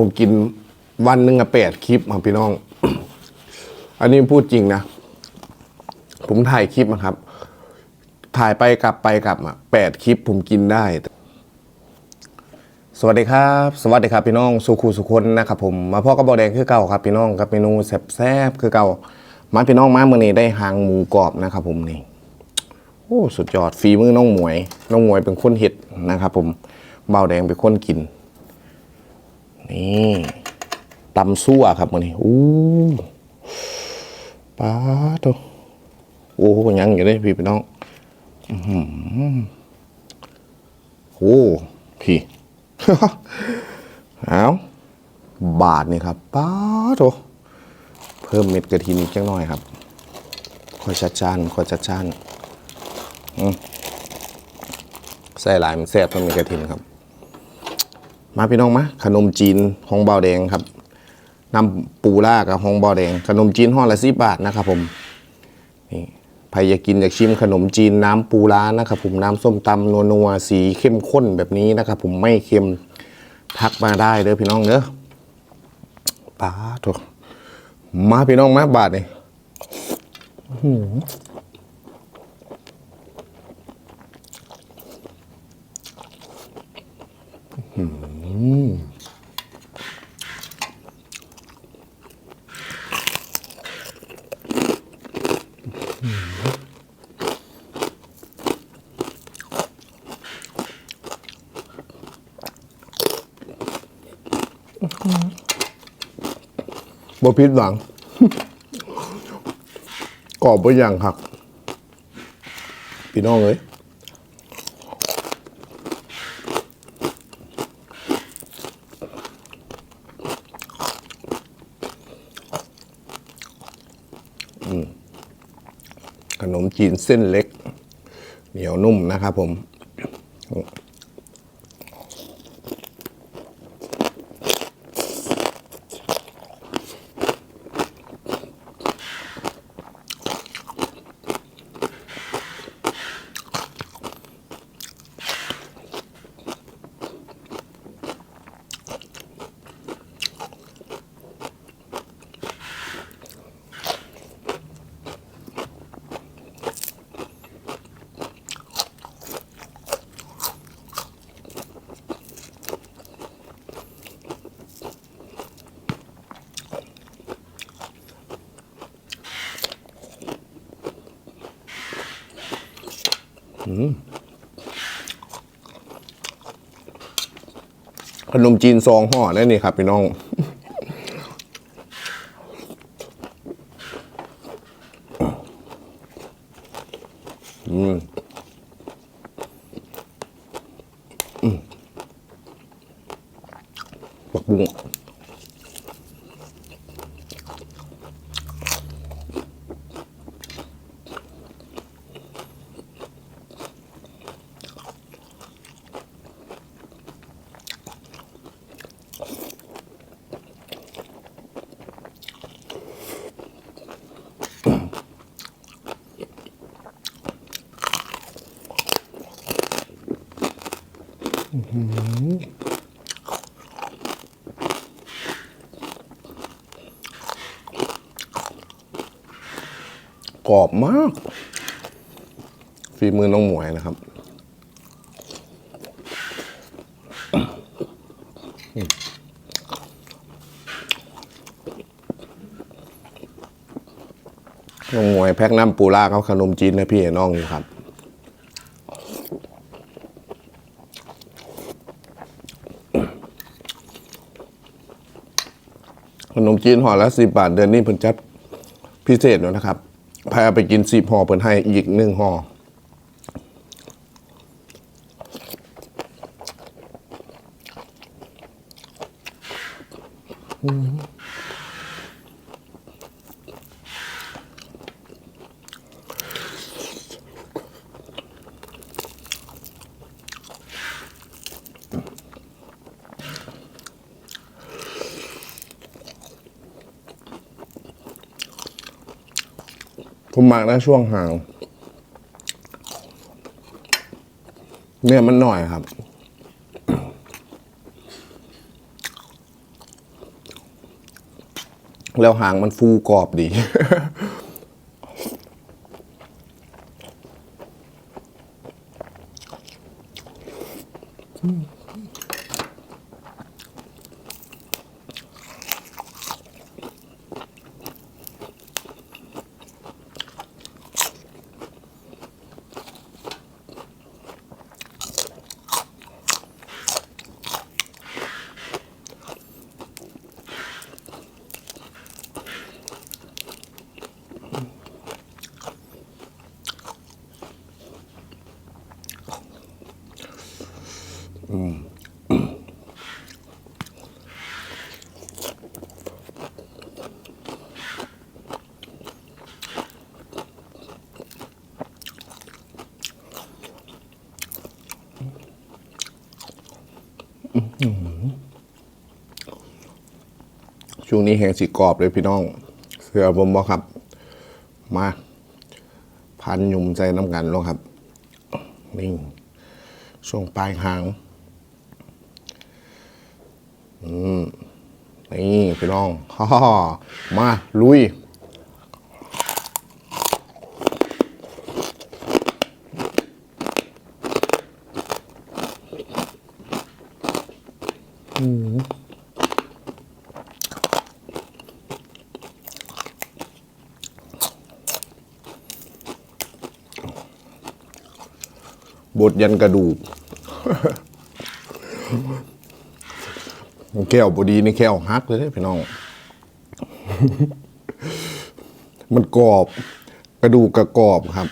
ผมกินวันหนึ่งอะแปดคลิปครับพี่น้อง อันนี้พูดจริงนะ ผมถ่ายคลิปนะครับ ถ่ายไปกลับไปกลับอะแปดคลิปผมกินได้ สวัสดีครับ สวัสดีครับพี่น้อง สุขูสุคนนะครับผม มาพ่อกับบอแดงคือเก่าครับพี่น้องกับเมนูแซ่บๆคือเก่า มาพี่น้องมาเมื่อนี้ได้หางหมูกรอบนะครับผมนี่ โอ้สุดยอดฝีมือน้องหมวย น้องหมวยเป็นคนเห็ดนะครับผมเบาแดงเป็นคนกิน นี่ตำซั่วครับมันนี้อู้ป้าดโตโอ้โหยังอยู่เลยพี่พี่น้องโอ้พี่เอาบาทนี่ครับป้าดโตเพิ่มเม็ดกระทินอีกจังหน่อยครับคอยชัดจานคอยชัดจานใส่หลายมันแซ่บต้องมีกระถินครับ มาพี่น้องมาขนมจีนของเบาแดงครับน้ำปูล่ากับของเบาแดง ขนมจีนห่อละสิบบาทนะครับผมนี่ใครอยากกินอยากชิมขนมจีนน้ำปูร้านะครับผมน้ำส้มตำนัวๆสีเข้มข้นแบบนี้นะครับผมไม่เค็มทักมาได้เด้อพี่น้องเด้อป้าโถมาพี่น้องมาบาทนี่ บ่พิษหวัง กรอบบ่อย่างหัก พี่น้องเอ้ย ขนมจีนเส้นเล็ก เหนียวนุ่มนะครับผม ขนมจีนซองห่อนั่นนี่ครับพี่น้อง กรอบมาก ฝีมือน้องหมวยนะครับน้องหมวยแพ็กน้ำปูล่าเขาขนมจีนนะพี่น้องอยู่ครับ กินห่อละสิบบาท เดือนนี้เพิ่นจัดพิเศษแล้วนะครับพาไปกินสิบห่อเพิ่นให้อีกหนึ่งห่อผม มากนะช่วงหางเนี่ยมันหน่อยครับ แล้วหางมันฟูกรอบดี ช่วงนี้แหงสีกรอบเลยพี่น้อง เสือผมบอกครับ มา พันยุมใจน้ำกันลงครับนี่ช่วงปลายหาง อืม นี่ พี่น้องฮ่ามา ลุย บดยันกระดูกแก้วบดีนี่แก้วฮักเลยพี่น้อง มันกรอบ กระดูกกระกรอบครับ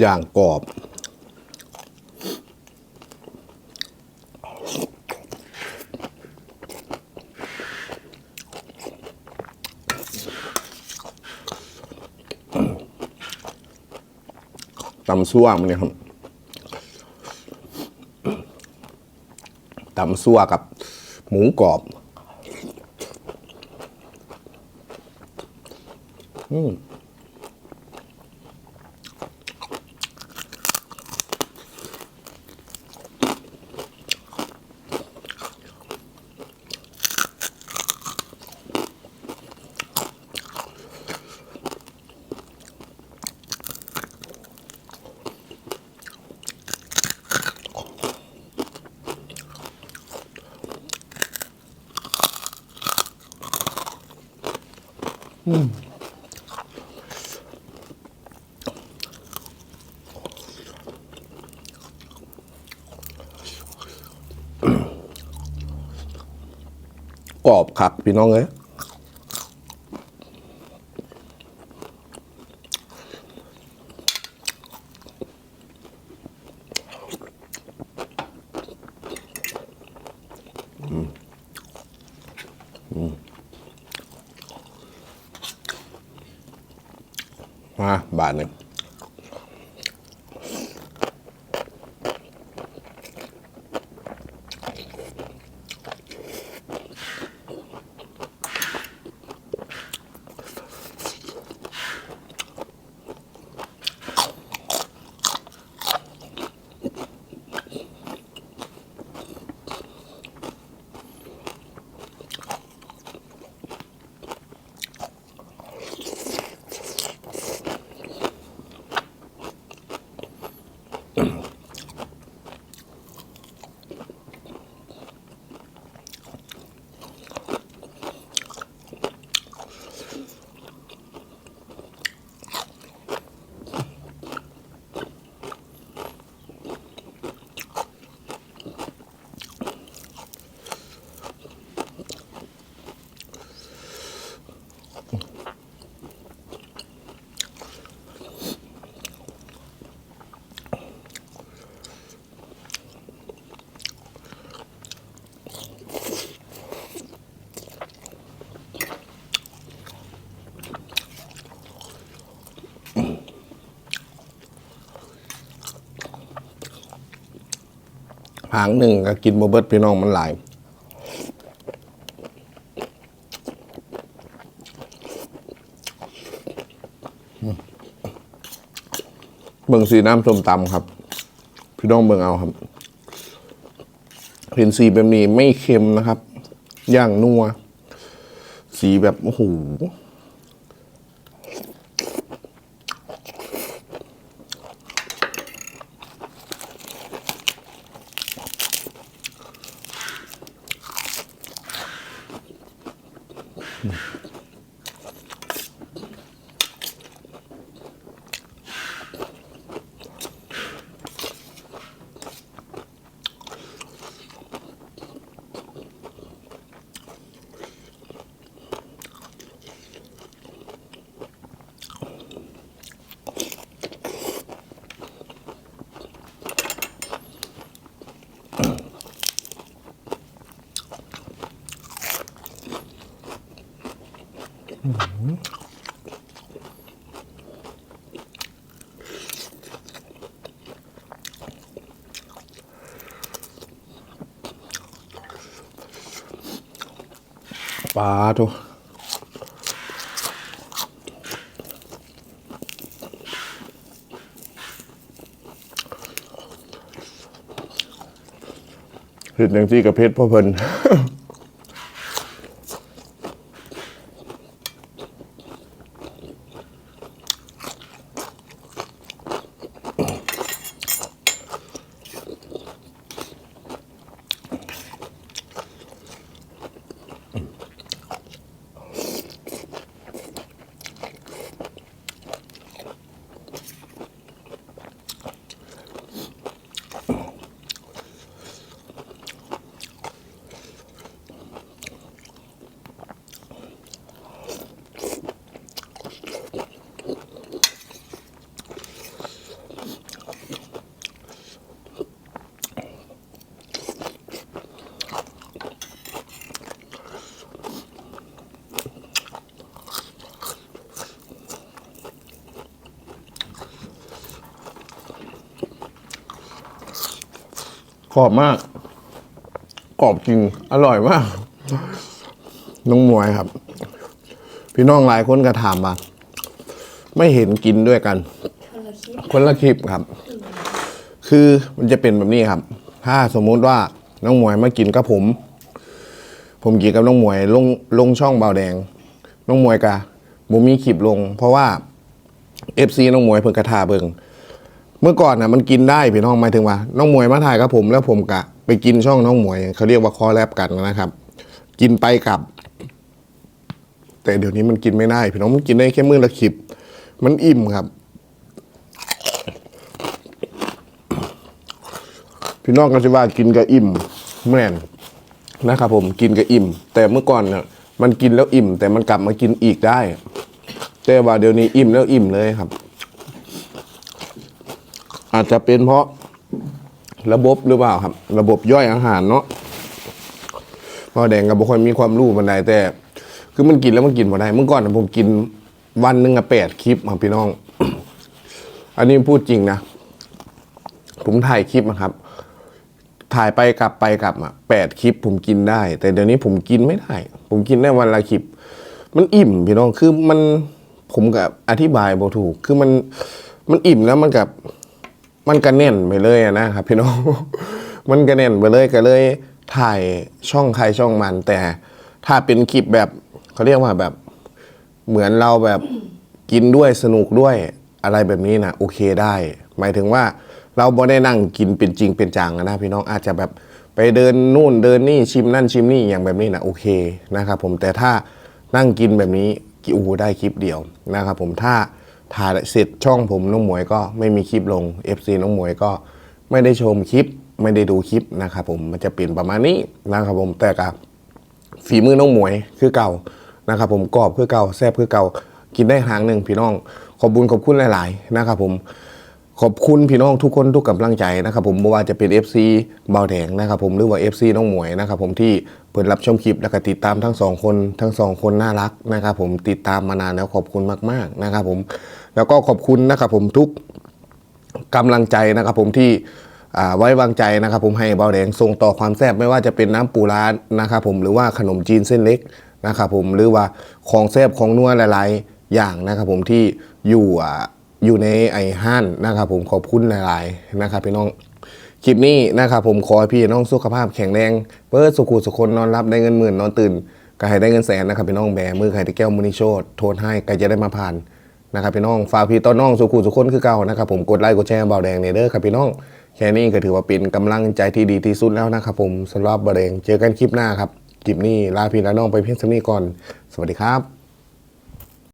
อย่างกรอบ ตำซั่วมันเนี่ยครับตำซั่วกับหมูกรอบ กรอบคักพี่น้องเอ้ย 嗯。 หางหนึ่งก็กินบ่เบิดพี่น้องมันหลายเบิ่งสีน้ำส้มตำครับ พี่น้องเบิ่งเอาครับเห็นสีแบบนี้ไม่เค็มนะครับ ย่างนัว สีแบบโอ้โห ปลาทุเห็นอย่างที่กับเพชรพ่อเพิ่น กรอบมาก กรอบจริง อร่อยมากน้องมวยครับ พี่น้องหลายคนก็ถามมาไม่เห็นกินด้วยกัน คนละคลิปครับ คือมันจะเป็นแบบนี้ครับ ถ้าสมมุติว่าน้องมวยมากินกับผม ผมกินกับน้องมวยลงลงช่องเบาแดง น้องมวยกะบ่มีคลิปลง เพราะว่าเอฟซีน้องมวยเพิ่งกระทาเบิง เมื่อก่อนนะมันกินได้พี่น้องหมายถึงว่า น้องมวยมาถ่ายกับผมแล้วผมกะ ไปกินช่องน้องมวยเขาเรียกว่าคอแลบกันนะครับ กินไปกลับ แต่เดี๋ยวนี้มันกินไม่ได้พี่น้องมันกินได้แค่มื้อละคลิป มันอิ่มครับ พี่น้องก็จะว่ากินกับอิ่มแม่นนะครับผมกินกับอิ่ม แต่เมื่อก่อนเนี่ยมันกินแล้วอิ่ม แต่มันกลับมากินอีกได้ แต่ว่าเดี๋ยวนี้อิ่มแล้วอิ่มเลยครับ อาจจะเป็นเพราะระบบหรือเปล่าครับ ระบบย่อยอาหารเนาะเพอแดงกับบุคคลมีความรู้มันใดแต่ คือมันกินแล้วมันกินมาได้เมื่อก่อนผมกินวันหนึ่งอะแปดคลิปครับพี่น้อง อันนี้พูดจริงนะ ผมถ่ายคลิปนะครับ ถ่ายไปกลับไปกลับอะแปดคลิปผมกินได้ แต่เดี๋ยวนี้ผมกินไม่ได้ ผมกินได้วันละคลิป มันอิ่มพี่น้องคือมันผมกับอธิบายบ่ถูก คือมันมันอิ่มแล้วมันกับ มันกระเน่นไปเลยนะครับพี่น้อง มันกระเน่นไปเลยก็เลยถ่ายช่องใครช่องมัน แต่ถ้าเป็นคลิปแบบเขาเรียกว่าแบบเหมือนเราแบบกินด้วยสนุกด้วยอะไรแบบนี้นะโอเคได้ หมายถึงว่าเราบ่ได้นั่งกินเป็นจริงเป็นจังนะพี่น้องอาจจะแบบไปเดินนู่นเดินนี่ชิมนั่นชิมนี่อย่างแบบนี้นะโอเคนะครับผมแต่ถ้านั่งกินแบบนี้โอ้โหได้คลิปเดียวนะครับผมถ้า ถ่ายเสร็จช่องผมน้องหมวยก็ไม่มีคลิปลง FC น้องหมวยก็ไม่ได้ชมคลิป ไม่ได้ดูคลิปนะครับผมมันจะเปลี่ยนประมาณนี้นะครับผมแต่กับฝีมือน้องหมวยคือเก่านะครับผมกรอบคือเก่าแซ่บคือเก่ากินได้หางหนึ่งพี่น้อง ขอบบุญขอบคุณหลาย ๆ นะครับผมขอบคุณพี่น้องทุกคนทุกกำลังใจนะครับผมไม่ว่าจะเป็น FC เบาแดงนะครับผมหรือว่า FC น้องหมวยนะครับผมที่เปิดรับชมคลิปแล้วก็ติดตามทั้งสองคนทั้งสองคนน่ารักนะครับผมติดตามมานานแล้วขอบคุณมาก ๆ นะครับผม แล้วก็ขอบคุณนะครับผมทุกกำลังใจนะครับผมที่ไว้วางใจนะครับผมให้เบาแดงส่งต่อความแซ่บไม่ว่าจะเป็นน้ำปูร้านนะครับผมหรือว่าขนมจีนเส้นเล็กนะครับผมหรือว่าของแซ่บของนัวหลายๆอย่างนะครับผมที่อยู่อยู่ในไอห้านนะครับผมขอบคุณหลายๆนะครับพี่น้องคลิปนี้นะครับผมขอให้พี่น้องสุขภาพแข็งแรงเปิดสุขุสุคนนอนรับได้เงินหมื่นนอนตื่นก็ให้ได้เงินแสนนะครับพี่น้องแบมือใครที่แก้วมุนิโชตโทษให้ก็จะได้มาผ่าน นะครับพี่น้องฝากพี่ต้อนน้องสุขุสุคนคือเก่านะครับผมกดไลค์กดแชร์เบาวแดงเนเด้อครับพี่น้องแค่นี้ก็ถือว่าเป็นกำลังใจที่ดีที่สุดแล้วนะครับผมสำหรับเบาวแดงเจอกันคลิปหน้าครับคลิปนี้ลาพี่และน้องไปเพียงเท่านี้ก่อน สวัสดีครับ